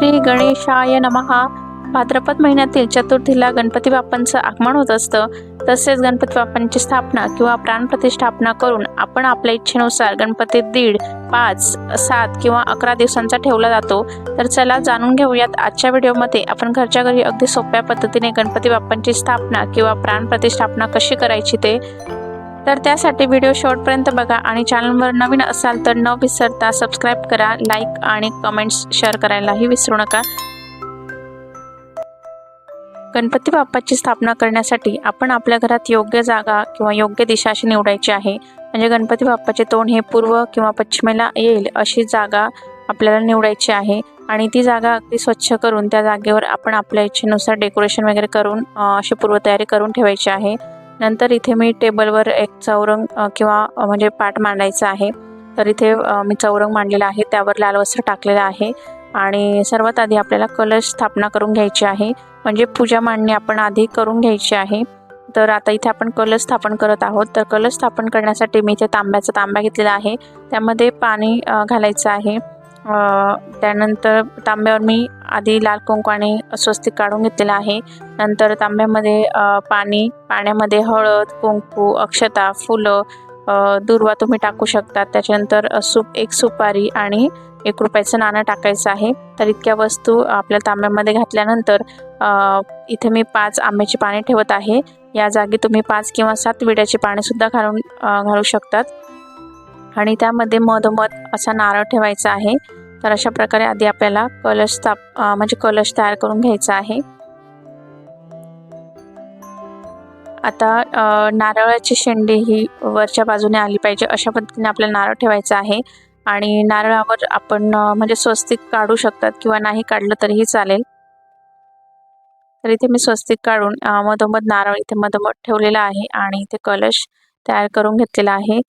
श्री गणेशाय नमहा भाद्रपद महिन्यातील चतुर्थीला गणपती बाप्पांचं आगमन होत असतं. तसेच गणपती बाप्पांची स्थापना किंवा प्राणप्रतिष्ठापना करून आपण आपल्या इच्छेनुसार गणपती दीड पाच सात किंवा अकरा दिवसांचा ठेवला जातो. तर चला जाणून घेऊयात आजच्या व्हिडिओमध्ये आपण घरच्या घरी अगदी सोप्या पद्धतीने गणपती बाप्पांची स्थापना किंवा प्राणप्रतिष्ठापना कशी करायची ते. तर त्यासाठी व्हिडिओ शेवटपर्यंत बघा आणि चॅनलवर नवीन असाल तर न विसरता सबस्क्राईब करा लाईक आणि कमेंट्स शेअर करायलाही विसरू नका. गणपती बाप्पाची स्थापना करण्यासाठी आपण आपल्या घरात योग्य जागा किंवा योग्य दिशा अशी निवडायची आहे. म्हणजे गणपती बाप्पाचे तोंड हे पूर्व किंवा पश्चिमेला येईल अशी जागा आपल्याला निवडायची आहे. आणि ती जागा अगदी स्वच्छ करून त्या जागेवर आपण आपल्या इच्छेनुसार डेकोरेशन वगैरे करून अशी पूर्वतयारी करून ठेवायची आहे. नंतर इथे मी टेबलवर एक चौरंग किंवा म्हणजे पाट मांडायचा आहे. तर इथे मी चौरंग मांडलेला आहे. त्यावर लाल वस्त्र टाकलेलं आहे. आणि सर्वात आधी आपल्याला कलश स्थापना करून घ्यायची आहे. म्हणजे पूजा मांडणी आपण आधी करून घ्यायची आहे. तर आता इथे आपण कलश स्थापन करत आहोत. तर कलश स्थापन करण्यासाठी मी इथे तांब्याचा तांब्या घेतलेला आहे. त्यामध्ये पाणी घालायचं आहे. त्यानंतर तांब्यावर मी आधी लाल कुंकू आणि स्वस्तिक काढून घेतलेला आहे. नंतर तांब्यामध्ये पाणी पाण्यामध्ये हळद कुंकू अक्षता फुलं दुर्वा तुम्ही टाकू शकता. त्याच्यानंतर सूप सुप एक सुपारी आणि एक रुपयाचं नाणं टाकायचं आहे. तर इतक्या वस्तू आपल्या तांब्यामध्ये घातल्यानंतर इथे मी पाच आंब्याची पाने ठेवत आहे. या जागी तुम्ही पाच किंवा सात विड्याची पानेसुद्धा घालून घालू शकतात. आणि त्यामध्ये मधोमध असा नारळ ठेवायचा आहे. तर अशा प्रकारे आधी आपल्याला कलश स्थाप म्हणजे कलश तयार करून घ्यायचा आहे. आता नारळाची शेंडी ही वरच्या बाजूने आली पाहिजे अशा पद्धतीने आपल्याला नारळ ठेवायचा आहे. आणि नारळावर आपण म्हणजे स्वस्तिक काढू शकतात किंवा नाही काढलं तरीही चालेल. तर इथे मी स्वस्तिक काढून मधोमध नारळ इथे मधोमध ठेवलेला आहे आणि इथे कलश तयार करून घेतलेला आहे.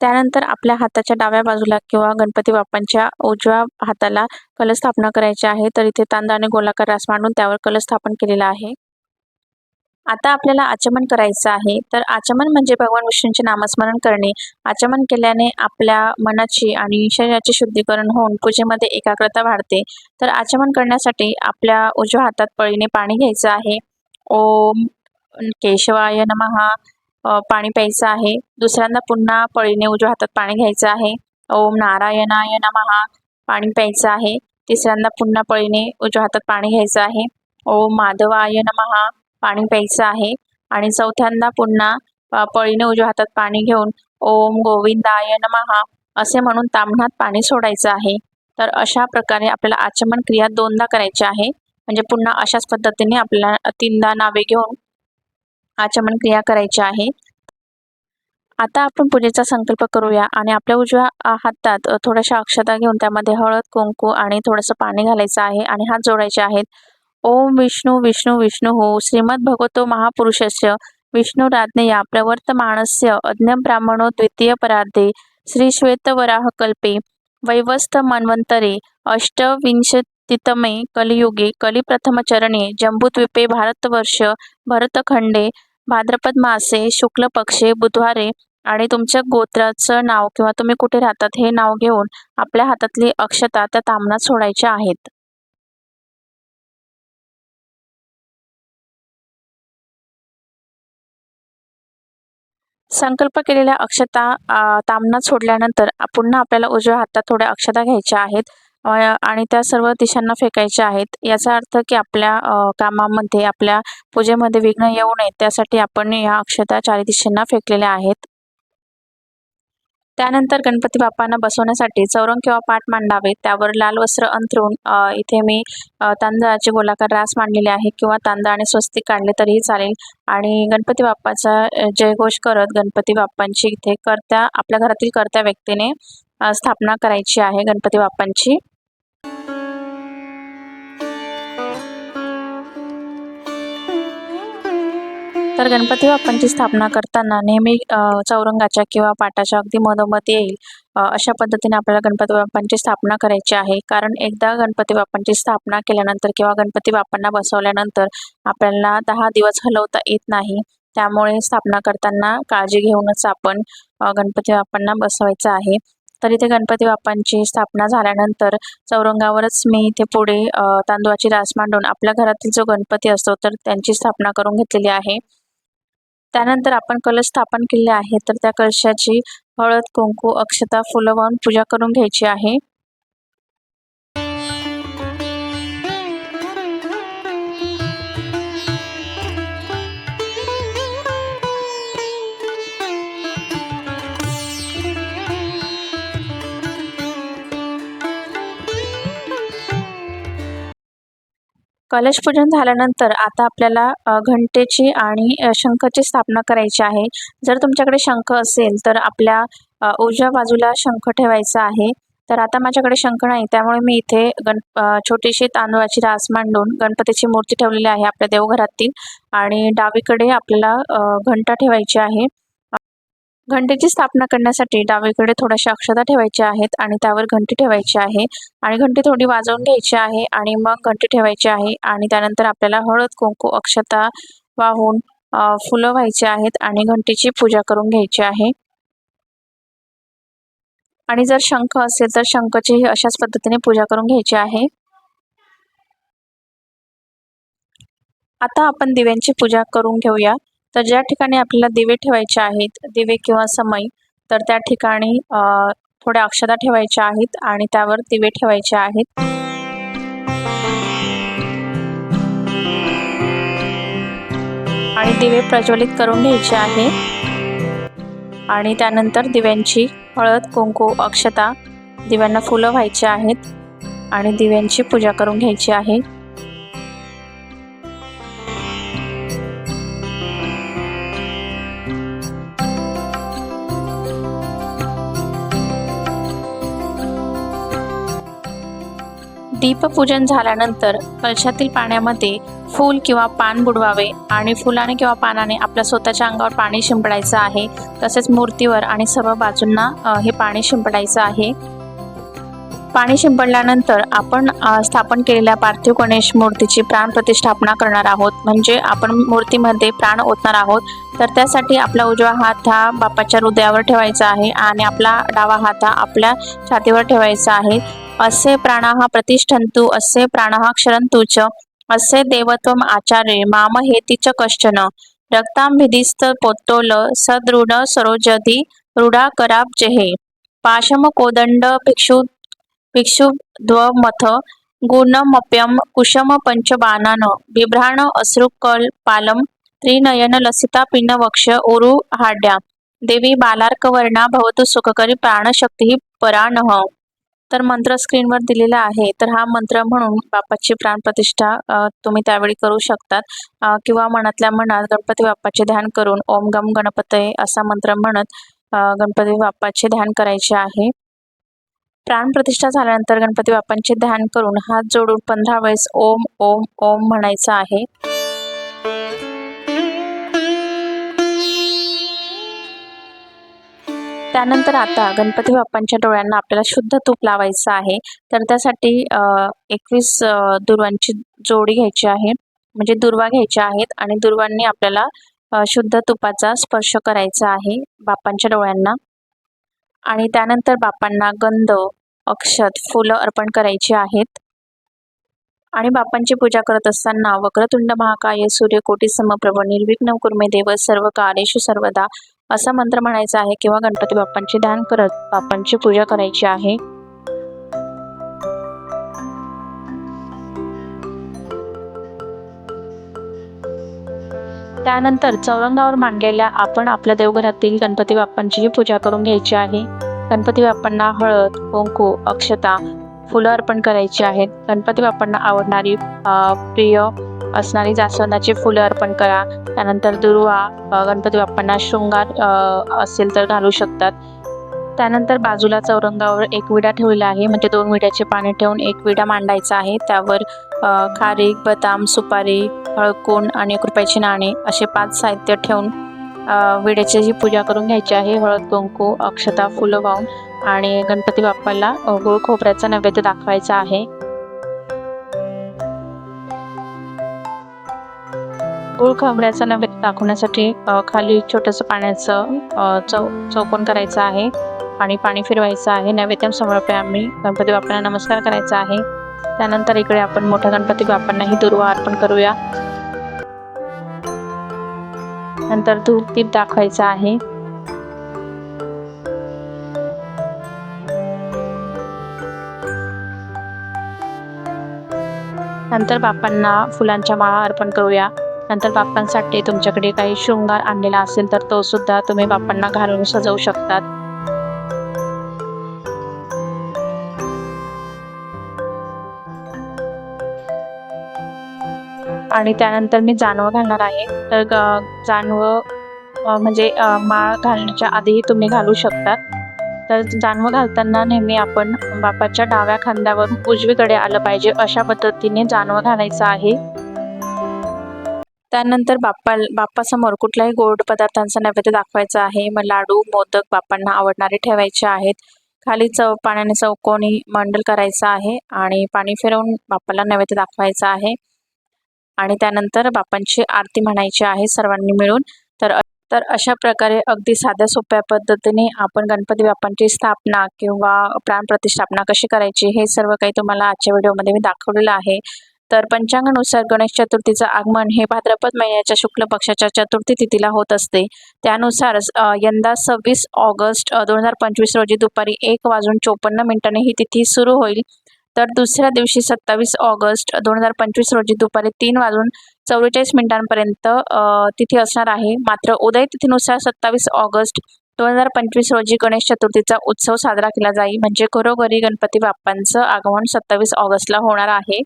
त्यानंतर आपल्या हाताच्या डाव्या बाजूला किंवा गणपती बाप्पांच्या उजव्या हाताला कलस्थापना करायची आहे तर इथे तांदळाने आणि गोलाकार रास मांडून त्यावर कलस्थापन केलेला आहे. आता आपल्याला आचमन करायचं आहे तर आचमन म्हणजे भगवान विष्णूंचे नामस्मरण करणे. आचमन केल्याने आपल्या मनाची आणि शरीराचे शुद्धीकरण होऊन पूजेमध्ये एकाग्रता वाढते. तर आचमन करण्यासाठी आपल्या उजव्या हातात पळीने पाणी घ्यायचं आहे. ओम केशवाय नमहा पाणी प्यायचं आहे. दुसऱ्यांदा पुन्हा पळीने उजव्या हातात पाणी घ्यायचं आहे. ओम नारायणाय नमहा पाणी प्यायचं आहे. तिसऱ्यांदा पुन्हा पळीने उजव्या हातात पाणी घ्यायचं आहे. ओम माधवाय नमहा पाणी प्यायचं आहे. आणि चौथ्यांदा पुन्हा पळीने उजव्या हातात पाणी घेऊन ओम गोविंदाय नमहा असे म्हणून तांबणात पाणी सोडायचं आहे. तर अशा प्रकारे आपल्याला आचमन क्रिया दोनदा करायची आहे. म्हणजे पुन्हा अशाच पद्धतीने आपल्याला तीनदा नावे घेऊन आचमन क्रिया करायची आहे. आता आपण पूजेचा संकल्प करूया आणि आपल्या उजव्या हातात थोड्याशा अक्षता घेऊन त्यामध्ये हळद कुंकू आणि थोडंसं पाणी घालायचं आहे आणि हात जोडायचे आहेत. ओम विष्णू विष्णू विष्णू हो. श्रीमद भगवतो महापुरुषस्य विष्णुराज्ञया प्रवर्तमानस्य अज्ञ ब्राह्मणो द्वितीय परार्धे श्री श्वेतवराह कल्पे वैवस्त मन्वंतरे तितमे कलियुगे कलिप्रथमचरणे जम्बुद्वीपे भारतवर्ष भरतखंडे भाद्रपद मासे शुक्ल पक्षे बुधवारे आणि तुमच्या गोत्राचं नाव किंवा तुम्ही कुठे राहतात हे नाव घेऊन आपल्या हातातली अक्षता त्या तामणात सोडायच्या आहेत. संकल्प केलेल्या अक्षता तामनात तामणात सोडल्यानंतर पुन्हा आपल्याला उजव्या हातात थोड्या अक्षता घ्यायच्या आहेत. आणि त्या सर्व दिशांना फेकायच्या आहेत. याचा अर्थ की आपल्या कामामध्ये आपल्या पूजेमध्ये विघ्न येऊ नये त्यासाठी आपण या अक्षता चारी दिशांना फेकलेल्या आहेत. त्यानंतर गणपती बाप्पांना बसवण्यासाठी चौरंग किंवा पाठ मांडावे. त्यावर लाल वस्त्र अंथरून इथे मी तांदळाचे गोलाकार रास मांडलेले आहे किंवा तांदळ आणि स्वस्तिक काढले तरीही चालेल. आणि गणपती बाप्पाचा जयघोष करत गणपती बाप्पांची इथे कर्त्या आपल्या घरातील कर्त्या व्यक्तीने स्थापना करायची आहे गणपती बाप्पांची. तर गणपती बाप्पांची स्थापना करताना नेहमी चौरंगाच्या किंवा पाटाच्या अगदी मधोमध येईल अशा पद्धतीने आपल्याला गणपती बाप्पांची स्थापना करायची आहे. कारण एकदा गणपती बाप्पांची स्थापना केल्यानंतर किंवा गणपती बाप्पांना बसवल्यानंतर आपल्याला दहा दिवस हलवता येत नाही. त्यामुळे स्थापना करताना काळजी घेऊनच आपण गणपती बाप्पांना बसवायचं आहे. तर इथे गणपती बाप्पांची स्थापना झाल्यानंतर चौरंगावरच मी इथे पुढे तांदूळाची रास मांडून आपल्या घरातील जो गणपती असतो तर त्यांची स्थापना करून घेतलेली आहे. त्यानंतर आपण कलश स्थापन केले आहे. तर त्या कलशाची हळद कुंकू अक्षता फुलं वाहून पूजा करून घ्यायची आहे. कलश पूजन झाल्यानंतर आता आपल्याला घंटेची आणि शंखची स्थापना करायची आहे. जर तुमच्याकडे शंख असेल तर आपल्या उजव्या बाजूला शंख ठेवायचा आहे. तर आता माझ्याकडे शंख नाही त्यामुळे मी इथे गण छोटीशी तांदूळाची रास मांडून गणपतीची मूर्ती ठेवलेली आहे आपल्या देवघरातील. आणि डावीकडे आपल्याला घंटा ठेवायची आहे. घंटेची स्थापना करण्यासाठी डावीकडे थोड्याशा अक्षता ठेवायच्या आहेत आणि त्यावर घंटी ठेवायची आहे आणि घंटी थोडी वाजवून घ्यायची आहे आणि मग घंटी ठेवायची आहे आणि त्यानंतर आपल्याला हळद कुंकू अक्षता वाहून फुलं व्हायची आहेत आणि घंटीची पूजा करून घ्यायची आहे. आणि जर शंख असेल तर शंखचीही अशाच पद्धतीने पूजा करून घ्यायची आहे. आता आपण दिव्यांची पूजा करून घेऊया. तर ज्या ठिकाणी आपल्याला दिवे ठेवायचे आहेत दिवे किंवा समई तर त्या ठिकाणी थोड्या अक्षता ठेवायच्या आहेत आणि त्यावर दिवे ठेवायचे आहेत. आणि दिवे प्रज्वलित करून घ्यायचे आहे. आणि त्यानंतर दिव्यांची हळद कुंकू अक्षता दिव्यांना फुलं व्हायची आहेत आणि दिव्यांची पूजा करून घ्यायची आहे. दीपपूजन झाल्यानंतर कलशातील पाण्यामध्ये फूल किंवा पान बुडवावे आणि फुलाने किंवा पानाने आपल्या स्वतःच्या अंगावर पाणी शिंपडायचं आहे. तसेच मूर्तीवर आणि सर्व बाजूंना हे पाणी शिंपडायचं आहे. पाणी शिंपडल्यानंतर आपण स्थापन केलेल्या पार्थिव गणेश मूर्तीची प्राण प्रतिष्ठापना करणार आहोत. म्हणजे आपण मूर्तीमध्ये प्राण ओतणार आहोत. तर त्यासाठी आपला उजवा हात हा बापाच्या हृदयावर ठेवायचा आहे आणि आपला डावा हात हा आपल्या छातीवर ठेवायचा आहे. असे प्राणः प्रतिष्ठन्तु असे प्राणः क्षरन्तु च असे देवत्वम आचार्य माम च कश्चन। रक्तांभिधिस्त पोत्तोल सदृढ सरोजधी रूढाकराब्जहे पाशम कोदंड भिक्षु भिक्षुध्वमथ गुणमप्यम कुशम पंचबाणान बिभ्राण अश्रुकल पालम त्रिनयन लसिता पिनवक्ष उरु हाड्या। देवी बालार्कवर्णा भवतु सुखकरी प्राणशक्ती पराणः तर मंत्र स्क्रीनवर दिलेला आहे. तर हा मंत्र म्हणून बाप्पाची प्राणप्रतिष्ठा तुम्ही त्यावेळी करू शकतात. किंवा मनातल्या मनात गणपती बाप्पाचे ध्यान करून ओम गम गणपतये असा मंत्र म्हणत गणपती बाप्पाचे ध्यान करायचे आहे. प्राणप्रतिष्ठा झाल्यानंतर गणपती बाप्पांचे ध्यान करून हात जोडून पंधरा वेळेस ओम ओम ओम म्हणायचं आहे. त्यानंतर आता गणपती बाप्पांच्या डोळ्यांना आपल्याला शुद्ध तूप लावायचं आहे. तर त्यासाठी एकवीस दुर्वांची जोडी घ्यायची आहे. म्हणजे दुर्वा घ्यायच्या आहेत आणि दुर्वांनी आपल्याला शुद्ध तुपाचा स्पर्श करायचा आहे बाप्पांच्या डोळ्यांना. आणि त्यानंतर बाप्पांना गंध अक्षत फुलं अर्पण करायची आहेत. आणि बाप्पांची पूजा करत असताना वक्रतुंड महाकाय सूर्यकोटी समप्रभ निर्विघ्न कुर्मे देव सर्व कारेषु सर्वदा असा मंत्र म्हणायचा आहे किंवा गणपती बाप्पांची ध्यान करत बाप्पांची पूजा करायची आहे? त्यानंतर चौरंगावर मांडलेल्या आपण आपल्या देवघरातील गणपती बाप्पांचीही पूजा करून घ्यायची आहे. गणपती बाप्पांना हळद कुंकू अक्षता फुलं अर्पण करायची आहेत. गणपती बाप्पांना आवडणारी प्रिय असणारी जास्वंदाची फुलं अर्पण करा. त्यानंतर दुर्वा गणपती बाप्पांना शृंगार असेल तर घालू शकतात. त्यानंतर बाजूला चौरंगावर एक विडा ठेवलेला आहे. म्हणजे दोन विड्याचे पाने ठेवून एक विडा मांडायचा आहे. त्यावर खारीक बदाम सुपारी हळकोण आणि एक रुपयाची नाणे असे पाच साहित्य ठेवून विड्याची ही पूजा करून घ्यायची आहे हळद कुंकू अक्षता फुलं वाहून आणि गणपती बाप्पाला गोळ गुळ खोबऱ्याचा नैवेद्य दाखवायचा आहे. गुळ खोबऱ्याचा नैवेद्य दाखवण्यासाठी खाली छोटंसं पाण्याचं चौ चौकोन करायचं आहे आणि पाणी फिरवायचं आहे. नैवेद्य आम्ही गणपती बाप्पांना नमस्कार करायचा आहे. त्यानंतर इकडे आपण मोठ्या गणपती बाप्पांनाही दुर्वा अर्पण करूया. नंतर धूप दीप दाखवायचा आहे. नंतर बाप्पांना फुलांच्या माळा अर्पण करूया. नंतर बाप्पांसाठी तुमच्याकडे काही शृंगार आणलेला असेल तर तो सुद्धा तुम्ही बाप्पांना घालून सजवू शकतात. आणि त्यानंतर मी जानवं घालणार आहे. तर ग- जानवं म्हणजे माळ घालण्याच्या आधीही तुम्ही घालू शकतात. तर जानवं घालताना नेहमी आपण बापाच्या डाव्या खांद्यावर उजवीकडे आलं पाहिजे अशा पद्धतीने जानवं घालायचं आहे. त्यानंतर बाप्पा बाप्पासमोर कुठल्याही गोड पदार्थांचा नैवेद्य दाखवायचा आहे. मग लाडू मोदक बाप्पांना आवडणारे ठेवायचे आहेत. खाली चव पाण्याने चौकोनी मंडल करायचं आहे आणि पाणी फिरवून बाप्पाला नैवेद्य दाखवायचा आहे. आणि त्यानंतर बाप्पांची आरती म्हणायची आहे सर्वांनी मिळून. तर तर अशा प्रकारे अगदी साध्या सोप्या पद्धतीने आपण गणपती बाप्पांची स्थापना किंवा प्राणप्रतिष्ठापना कशी करायची हे सर्व काही तुम्हाला आजच्या व्हिडिओमध्ये मी दाखवलेलं आहे. तर पंचांगानुसार गणेश चतुर्थीचं आगमन हे भाद्रपद महिन्याच्या शुक्ल पक्षाच्या चतुर्थी तिथीला होत असते. त्यानुसार यंदा सव्वीस ऑगस्ट दोन हजार पंचवीस रोजी दुपारी एक वाजून चोपन्न मिनिटांनी ही तिथी सुरू होईल. तर दुसऱ्या दिवशी सत्तावीस ऑगस्ट दोन हजार पंचवीस रोजी दुपारी तीन वाजून चव्वेचाळीस मिनिटांपर्यंत तिथी असणार आहे. मात्र उदय तिथीनुसार सत्तावीस ऑगस्ट दोन हजार पंचवीस रोजी गणेश चतुर्थीचा उत्सव साजरा केला जाईल. म्हणजे घरोघरी गणपती बाप्पांचं आगमन सत्तावीस ऑगस्टला होणार आहे.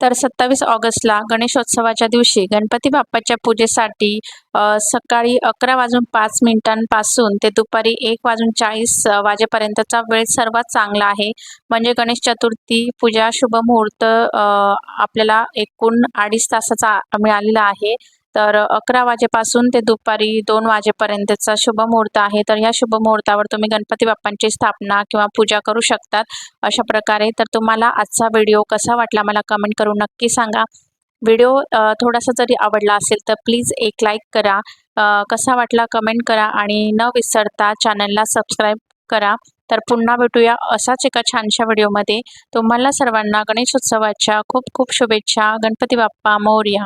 तर सत्तावीस ऑगस्टला गणेशोत्सवाच्या दिवशी गणपती बाप्पाच्या पूजेसाठी सकाळी अकरा वाजून पाच मिनिटांपासून ते दुपारी एक वाजून चाळीस वाजेपर्यंतचा वेळ सर्वात चांगला आहे. म्हणजे गणेश चतुर्थी पूजा शुभ मुहूर्त आपल्याला एकूण अडीच तासाचा मिळालेला आहे. तर अकरा वाजेपासून ते दुपारी दोन वाजेपर्यंतचा शुभ मुहूर्त आहे. तर या शुभ मुहूर्तावर तुम्ही गणपती बाप्पांची स्थापना किंवा पूजा करू शकतात. अशा प्रकारे तर तुम्हाला आजचा व्हिडिओ कसा वाटला मला कमेंट करून नक्की सांगा. व्हिडिओ थोडासा जरी आवडला असेल तर प्लीज एक लाईक करा. कसा वाटला कमेंट करा आणि न विसरता चॅनलला सबस्क्राईब करा. तर पुन्हा भेटूया असाच एका छानशा व्हिडिओमध्ये. तुम्हाला सर्वांना गणेशोत्सवाच्या खूप खूप शुभेच्छा. गणपती बाप्पा मोर्या.